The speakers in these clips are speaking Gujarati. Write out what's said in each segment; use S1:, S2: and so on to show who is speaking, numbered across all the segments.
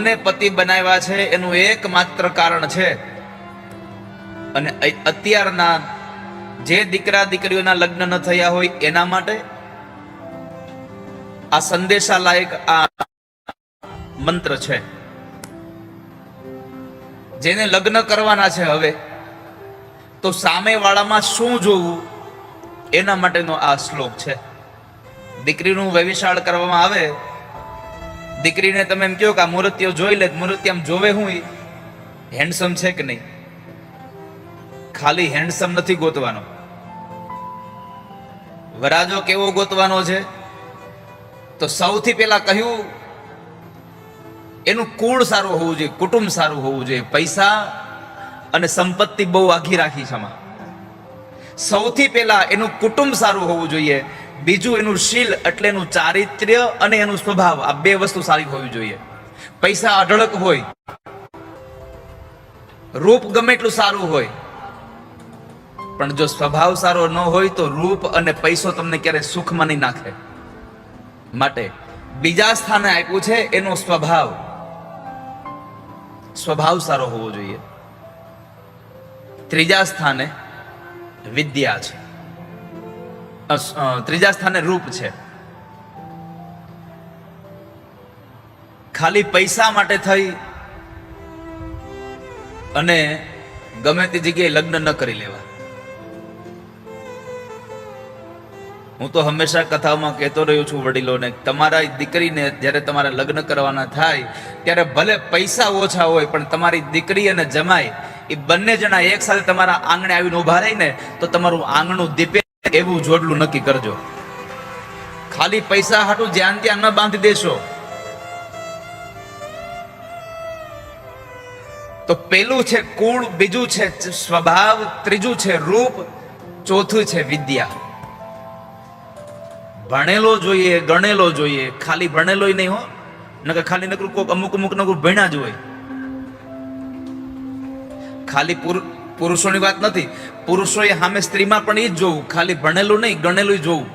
S1: તમને પતિ બનાવ્યા છે, એનું એકમાત્ર કારણ છે. અને અત્યારના જે દીકરા દીકરીઓના લગ્ન ન થયા હોય, એના માટે આ સંદેશા લાયક આ મંત્ર છે. જેને લગ્ન કરવાના છે હવે, તો સામેવાળામાં શું જોવું, એના માટેનો આ શ્લોક છે. દીકરીનું વ્યવિશાળ કરવામાં આવે દીકરીને તમે એમ કહો કે આ મૂર્તિઓ જોઈ લે, મૂર્તિ આમ જોવે હું હેન્ડસમ છે કે નહીં? ખાલી હેન્ડસમ નથી ગોતવાનો. વરાજો કેવો ગોતવાનો છે? તો સૌથી પહેલા કહ્યું, એનું કુળ સારું હોવું જોઈએ, કુટુંબ સારું હોવું જોઈએ. પૈસા અને સંપત્તિ બહુ આઘી રાખી છે સૌથી પહેલા એનું કુટુંબ સારું હોવું જોઈએ. બીજું એનું શીલ એટલે એનું ચારિત્ર્ય અને એનું સ્વભાવ. આ બે વસ્તુ સારી હોવી જોઈએ. પૈસા અઢળક હોય, રૂપ ગમે એટલું સારું હોય, પણ જો સ્વભાવ સારો ન હોય તો રૂપ અને પૈસો તમને ક્યારે સુખમાં નહીં નાખે. માટે બીજા સ્થાને આપ્યું છે એનો સ્વભાવ. સ્વભાવ સારો હોવો જોઈએ. ત્રીજા સ્થાને વિદ્યા છે. ત્રીજા સ્થાને રૂપ છે. ખાલી પૈસા માટે થઈ અને ગમે તે જગ્યાએ લગ્ન ન કરી લેવા. હું તો હંમેશા કથામાં કહેતો રહ્યો છું વડીલોને, તમારા દીકરીને જ્યારે તમારે લગ્ન કરવાના થાય, ત્યારે ભલે પૈસા ઓછા હોય, પણ તમારી દીકરી અને જમાઈ, એ બંને જણા એક સાથે તમારા આંગણે આવીને ઊભા રહીને, તો તમારું આંગણું દીપે એવું જોડલું નક્કી કરજો. ખાલી પૈસા હાટું જ્યાં ત્યાં ન બાંધી દેશો. તો પેલું છે કુળ, બીજું છે સ્વભાવ, ત્રીજું છે રૂપ, ચોથું છે વિદ્યા. ભણેલો જોઈએ, ગણેલો જોઈએ, ખાલી ભણેલો નહીં હો. નકર ખાલી નકરું કોક અમુક અમુક નકરું ભણ્યા જ હોય. ખાલી પુરુ- પુરુષોની વાત નથી. પુરુષોએ સામે સ્ત્રીમાં પણ એ જ જોવું. ખાલી ભણેલું નહીં, ગણેલું જોવું.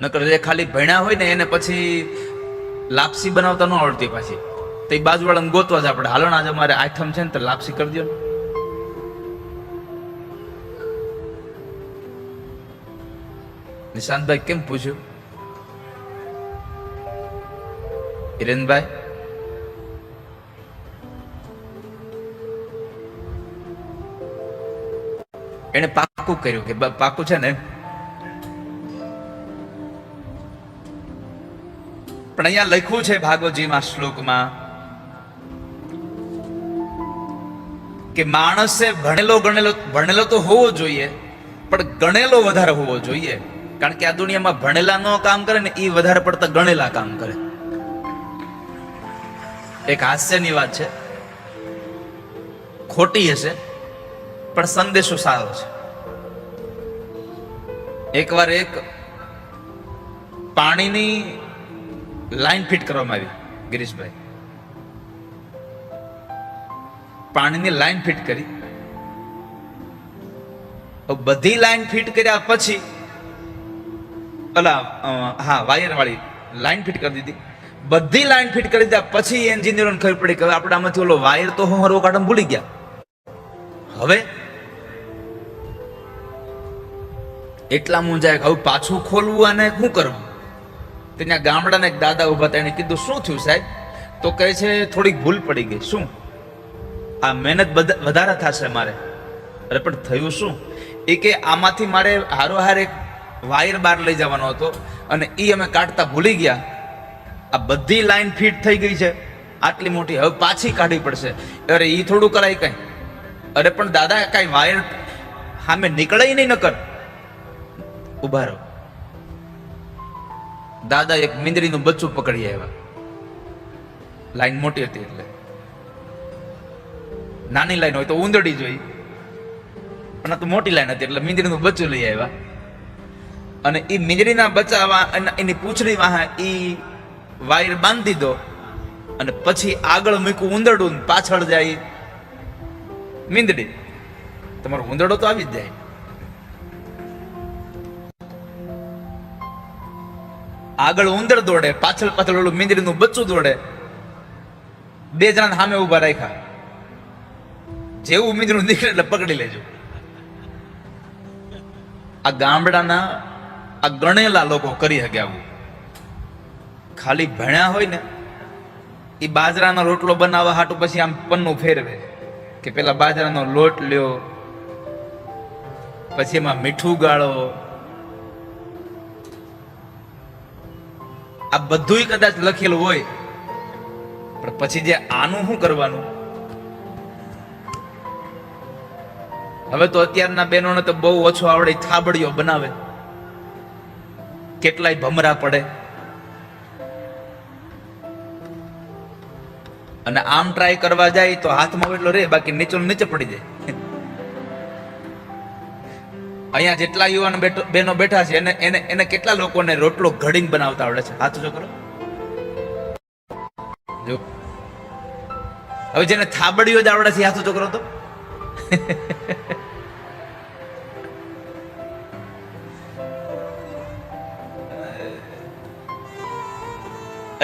S1: નકર જે ખાલી ભણ્યા હોય ને એને પછી લાપસી બનાવતા ન આવડતી પાછી. તો એ બાજુવાળાને ગોતવા જ આપણે. હાલો આજે અમારે આઠમ છે ને તો લાપસી કરી દો નિશાંતભાઈ કેમ પૂછ્યું? હિરેનભાઈ? એને પાકું કર્યું કે પાકું છે ને. પણ અહીંયા લખ્યું છે ભાગવતજીમાં શ્લોકમાં કે માણસે ભણેલો ગણેલો ભણેલો તો હોવો જોઈએ, પણ ગણેલો વધારે હોવો જોઈએ. કારણ કે આ દુનિયામાં ભણેલા નો કામ કરે ને એ વધારે પડતા ગણેલા કામ કરે. એક હાસ્યની વાત છે. ખોટી હશે. પણ સંદેશો સારો છે. એકવાર એક પાણીની લાઈન ફિટ કરવામાં આવી, ગિરીશભાઈ. પાણીની લાઈન ફિટ કરી. બધી લાઈન ફિટ કર્યા પછી, અલા હા વાયર વાળી લાઈન ફિટ કરી દીધી. બધી લાઈન ફિટ કરી દીધા પછી એન્જિનિયરોને ખબર પડી કે આપણે આમાંથી ઓલો વાયર તો હું હરવો ભૂલી ગયા. હવે એટલા મૂંઝાય હવે પાછું ખોલવું અને શું કરવું? ત્યાં ગામડાના એક દાદા ઊભા તેણે કીધું, શું થયું સાહેબ? તો કહે છે, થોડીક ભૂલ પડી ગઈ. શું? આ મહેનત વધારે થશે મારે. અરે, પણ થયું શું? એ કે આમાંથી મારે હારોહાર એક વાયર બાર લઈ જવાનો હતો અને એ અમે કાઢતા ભૂલી ગયા. આ બધી લાઈન ફિટ થઈ ગઈ છે. આટલી મોટી, હવે પાછી કાઢવી પડશે. અરે એ થોડું કરાય કઈ. અરે, પણ દાદા, કઈ વાયર સામે નીકળે નહીં નકર. ઊભા રહો. દાદા એક મીંદડીનું બચ્ચું પકડી આવ્યા. લાઈન મોટી હતી એટલે. નાની લાઈન હોય તો ઉંદડી જોઈ. પણ આ તો મોટી લાઈન હતી એટલે મીંદડીનું બચ્ચું લઈ આવ્યા. અને એ મીંદડીના બચ્ચા એની પૂંછડી વાહે એ વાયર બાંધી દો અને પછી આગળ મૂક્યું ઉંદરડું પાછળ જાય મીંદડી. તમારો ઉંદરડો તો આવી જ જાય. આગળ ઉંદર દોડે, પાછળ પાછળ ઓલું મીંદડીનું બચ્ચું દોડે. બે જણા સામે ઊભા રાખ્યા. જેવું મીંદડું નીકળે એટલે પકડી લેજો. આ ગામડાના, આ ગણેલા લોકો કરી શકે આવું. ખાલી ભણ્યા હોય ને, એ બાજરાનો રોટલો બનાવવા હાટું પછી આમ પન્નું ફેરવે કે પેલા બાજરાનો લોટ લ્યો, પછી એમાં મીઠું ગાળો આ બધુંય કદાચ લખેલું હોય, પણ પછી જે આનું શું કરવાનું? હવે તો અત્યારના બહેનોને તો બહુ ઓછો આવડે થાબડીઓ બનાવે. કેટલાય ભમરા પડે. અને આમ ટ્રાય કરવા જાય તો હાથમાં એટલો રે, બાકી નીચે નીચે પડી જાય. અહીંયા જેટલા યુવાન બહેનો બેઠા છે, એને એને એને કેટલા લોકોને રોટલો ઘડીને બનાવતા આવડે છે? હાથ જો જો. હવે જેને થાબડીઓ જ આવડે છે હાથ જો તો.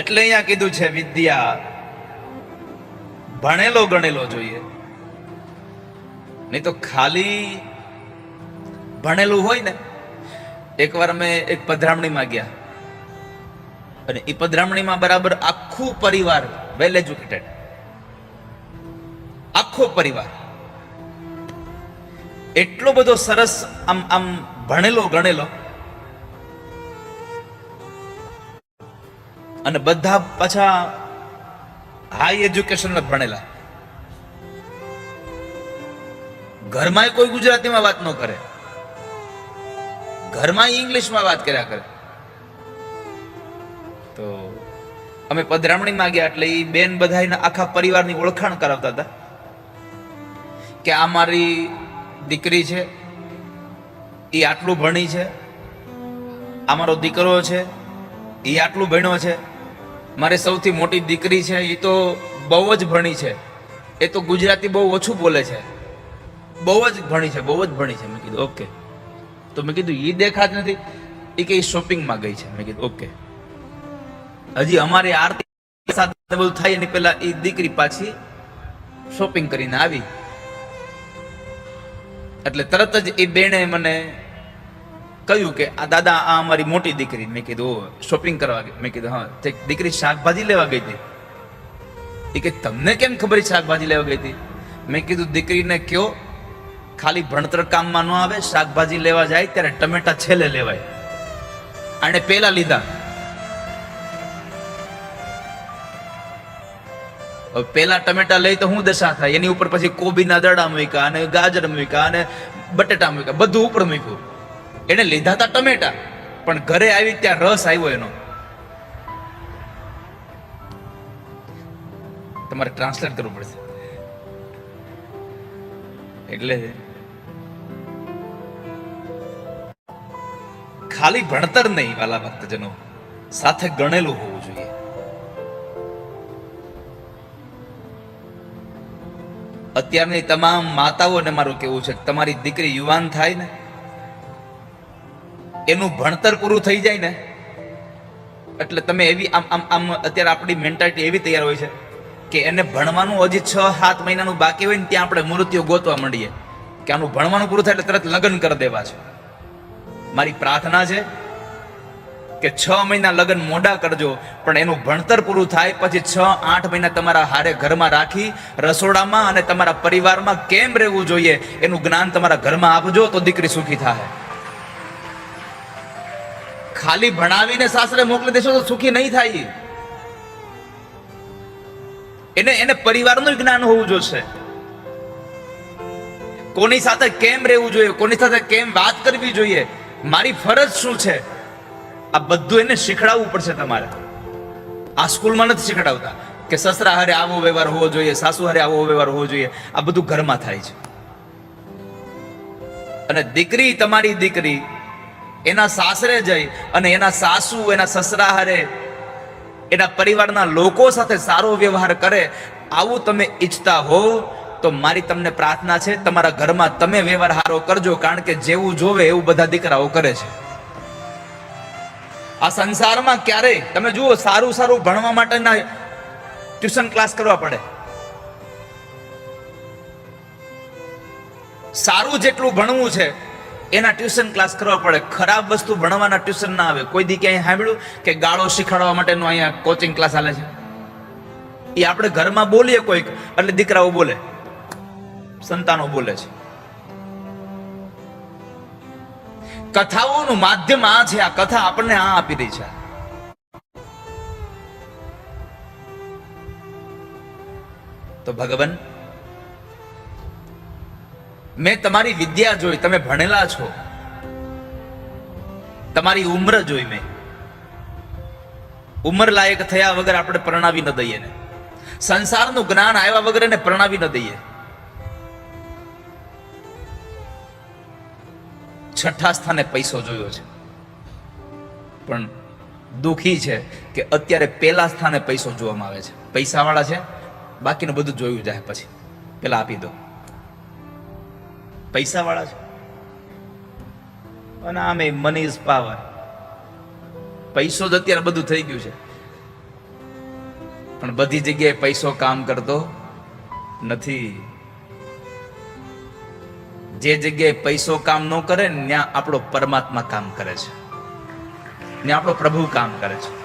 S1: એટલે અહીંયા કીધું છે, વિદ્યા, ભણેલો ગણેલો જોઈએ. નહીં તો ખાલી ભણેલું હોય ને, એકવાર અમે એક પધરામણીમાં ગયા. અને એ પધરામણીમાં બરાબર આખું પરિવાર વેલ એજ્યુકેટેડ. આખો પરિવાર. એટલો બધો સરસ આમ આમ ભણેલો, ગણેલો. અને બધા પાછા હાઈ એજ્યુકેશન ભણેલા. ઘરમાં કોઈ ગુજરાતીમાં વાત ન કરે. ઘરમાં ઇંગ્લિશમાં વાત કર્યા કરે. તો અમે પધરામણીમાં ગયા એટલે એ બેન બધાયના આખા પરિવારની ઓળખાણ કરાવતા હતા કે આ મારી દીકરી છે એ આટલું ભણી છે, આ મારો દીકરો છે એ આટલું ભણ્યો છે, મારે સૌથી મોટી દીકરી છે એ તો બહુ જ ભણી છે. એ તો ગુજરાતી બહુ ઓછું બોલે છે. બહુ જ ભણી છે, બહુ જ ભણી છે. મેં કીધું, ઓકે. તો મેં કીધું એ દેખાત નથી. એ કે શોપિંગમાં ગઈ છે. મેં કીધું, ઓકે. હજી અમારી આરતી સાથે બધું થાય એની પહેલા એ દીકરી પાછી શોપિંગ કરીને આવી. એટલે તરત જ એ બેને મને કહ્યું કે, આ દાદા, આ અમારી મોટી દીકરી. મેં કીધું શોપિંગ કરવા મેં કીધું, હા દીકરી શાકભાજી લેવા ગઈ હતી. એ કે, તમને કેમ ખબર શાકભાજી લેવા ગઈ હતી? મેં કીધું, દીકરીને કયો ખાલી ભણતર કામમાં ન આવે, શાકભાજી લેવા જાય ત્યારે ટમેટા છેલ્લે લેવાય. આને પેલા લીધા. પેલા ટમેટા લઈ તો શું દશા થાય? એની ઉપર પછી કોબીના દડા મૂક્યા અને ગાજર મૂક્યા અને બટેટા મૂક્યા, બધું ઉપર મૂક્યું. એને લીધા હતા ટમેટા. પણ ઘરે આવી ત્યાં રસ આવ્યો એનો. તમારે ટ્રાન્સલેટ કરવું પડશે. એટલે ખાલી ભણતર નહીં, વાલા ભક્તજનો. સાથે ગણેલું હોવું જોઈએ. અત્યારની તમામ માતાઓને મારું કેવું છે, તમારી દીકરી યુવાન થાય ને, એનું ભણતર પૂરું થઈ જાય ને, એટલે તમે એવી આમ આમ આમ અત્યારે આપણી મેન્ટાલિટી એવી તૈયાર હોય છે કે એને ભણવાનું હજી છ, સાત મહિનાનું બાકી હોય ને, ત્યાં આપણે મૃત્યુ ગોતવા માંડીએ. કે આનું ભણવાનું પૂરું થાય એટલે તરત લગ્ન કરી દેવા છે. મારી પ્રાર્થના છે કે છ મહિના લગ્ન મોડા કરજો, પણ એનું ભણતર પૂરું થાય પછી છ, આઠ મહિના તમારા હારે ઘરમાં રાખી રસોડામાં અને તમારા પરિવારમાં કેમ રહેવું જોઈએ એનું જ્ઞાન તમારા ઘરમાં આપજો તો દીકરી સુખી થાય. ખાલી ભણાવીને સાસરે મોકલી દેશો તો સુખી નહીં થાય. એને એને પરિવારનું જ્ઞાન હોવું જોશે. કોની સાથે કેમ રહેવું જોઈએ, કોની સાથે કેમ વાત કરવી જોઈએ મારી ફરજ શું છે? આ બધું એને શીખડાવવું પડશે તમારે. આ સ્કૂલમાં નથી શીખડાવતા કે સસરા હારે આવો વ્યવહાર હોવો જોઈએ, સાસુ હારે આવો વ્યવહાર હોવો જોઈએ. આ બધું ઘરમાં થાય છે. અને દીકરી તમારી દીકરી, એના સાસરે જઈ અને એના સાસુ, એના સસરા હારે, એના પરિવારના લોકો સાથે સારો વ્યવહાર કરે, આવું તમે ઈચ્છતા હો તો મારી તમને પ્રાર્થના છે, તમારા ઘરમાં તમે વ્યવહાર સારો કરજો, કારણ કે જેવું જોવે એવું બધા દીકરાઓ કરે છે. આ સંસારમાં ક્યારેય, તમે જુઓ, સારું સારું ભણવા માટેના ટ્યુશન ક્લાસ કરવા પડે. સારું જેટલું ભણવું છે, એના ટ્યુશન ક્લાસ કરવા પડે. ખરાબ વસ્તુ ભણવાના ટ્યુશન ના આવે. કોઈ દી ક્યાંય સાંભળ્યું કે ગાળો શીખવાડવા માટેનું અહીંયા કોચિંગ ક્લાસ હાલે છે? એ આપણે ઘરમાં બોલીએ કોઈક, એટલે દીકરાઓ બોલે. સંતાનો બોલે છે. કથાઓનું માધ્યમ આ છે, આ કથા આપણને આ આપી રહી છે. તો ભગવાન, મેં તમારી વિદ્યા જોઈ, તમે ભણેલા છો. તમારી ઉંમર જોઈ મેં. ઉંમર લાયક થયા વગર આપણે પ્રણાવી ન દઈએ ને. સંસારનું જ્ઞાન આવ્યા વગર એને પ્રણાવી ન દઈએ. છઠ્ઠા સ્થાને પૈસો જોયો છે. પણ દુઃખી છે કે અત્યારે પહેલા સ્થાને પૈસો જોવામાં આવે છે. પૈસાવાળા છે, બાકીનું બધું જોયું જાય પછી. પેલા આપી દો. પૈસાવાળા છે. અને આમે મની ઇઝ પાવર. પૈસો જ અત્યારે બધું થઈ ગયું છે. પણ બધી જગ્યાએ પૈસો કામ કરતો નથી. જે જગ્યાએ પૈસો કામ ન કરે ને ત્યાં આપણો પરમાત્મા કામ કરે છે. ત્યાં આપણો પ્રભુ કામ કરે છે.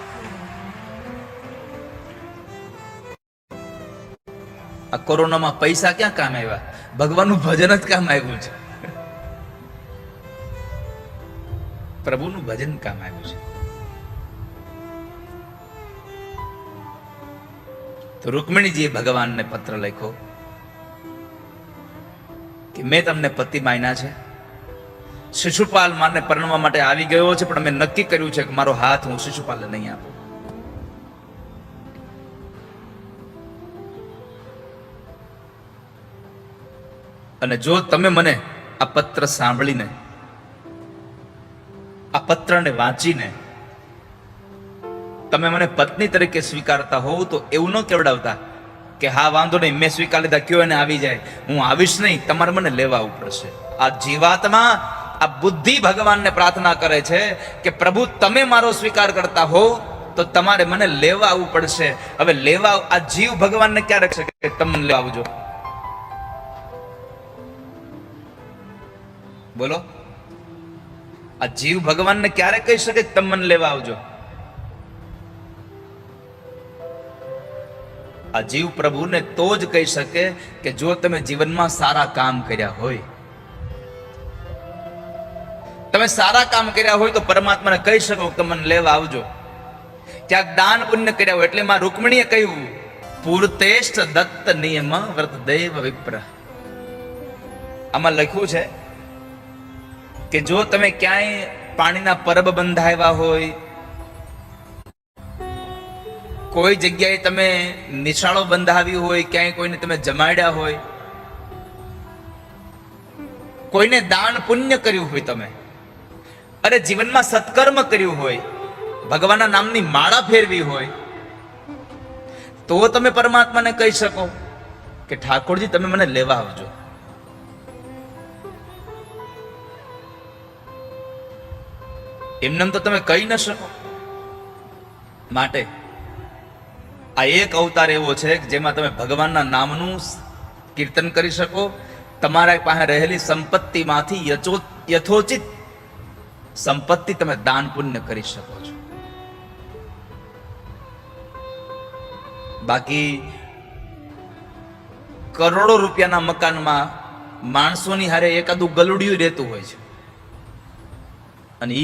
S1: આ કોરોનામાં પૈસા ક્યાં કામ આવ્યા? ભગવાનનું ભજન જ કામ આવ્યું છે. પ્રભુનું ભજન કામ આવ્યું છે. તો રૂકમણીજીએ ભગવાનને પત્ર લખ્યો. કે મેં તમને પતિ માન્યા છે? શિશુપાલ માને પરણવા માટે આવી ગયો છે, પણ મેં નક્કી કર્યું છે કે મારો હાથ હું શિશુપાલને નહીં આપું. અને જો તમે મને આ પત્ર સાંભળીને, આ પત્રને વાંચીને તમે મને પત્ની તરીકે સ્વીકારતા હોવ તો એવું ન કેવડાવતા કે હા, વાંધો નહીં, મેં સ્વીકાર લીધા, કયો એને આવી જાય? હું આવીશ નહીં, તમારે મને લેવા આવવું પડશે આ જીવાતમાં, આ બુદ્ધિ ભગવાનને પ્રાર્થના કરે છે કે પ્રભુ, તમે મારો સ્વીકાર કરતા હોવ તો તમારે મને લેવા આવવું પડશે. હવે લેવા આ જીવ ભગવાનને ક્યારે છે કે તમને લેવા આવજો. બોલો. આ જીવ ભગવાનને ક્યારે કહી શકે તમને તમે મને લેવા આવજો? આ જીવ પ્રભુને તો જ કહી શકે કે જો તમે જીવનમાં સારા કામ કર્યા હોય. તમે સારા કામ કર્યા હોય તો પરમાત્માને કહી શકો કે મને લેવા આવજો. ક્યાંક દાન પુણ્ય કર્યા હોય એટલે માં રૂકમણીએ કહ્યું પૂર્તેષ્ઠ દત્ત નિયમ વ્રત દૈવ વિપ્ર. આમાં લખ્યું છે કે જો તમે ક્યાંય પાણીના પરબ બંધાવ્યા હોય કોઈ જગ્યાએ તમે નિશાળો બંધાવી હોય, ક્યાંય કોઈને તમે જમાડ્યા હોય, કોઈને દાન પુણ્ય કર્યું હોય તમે, અરે જીવનમાં સત્કર્મ કર્યું હોય, ભગવાનના નામની માળા ફેરવી હોય, તો તમે પરમાત્માને કહી શકો કે, ઠાકોરજી, તમે મને લેવા આવજો. એમનેમ તો તમે કહી ન શકો. માટે આ એક અવતાર એવો છે જેમાં તમે ભગવાનના નામનું કીર્તન કરી શકો, તમારા પાસે રહેલી સંપત્તિમાંથી યચો, યથોચિત સંપત્તિ તમે દાન પુણ્ય કરી શકો છો. બાકી કરોડો રૂપિયાના મકાનમાં માણસોની હારે એકાદું ગલુડિયું રહેતું હોય છે. અને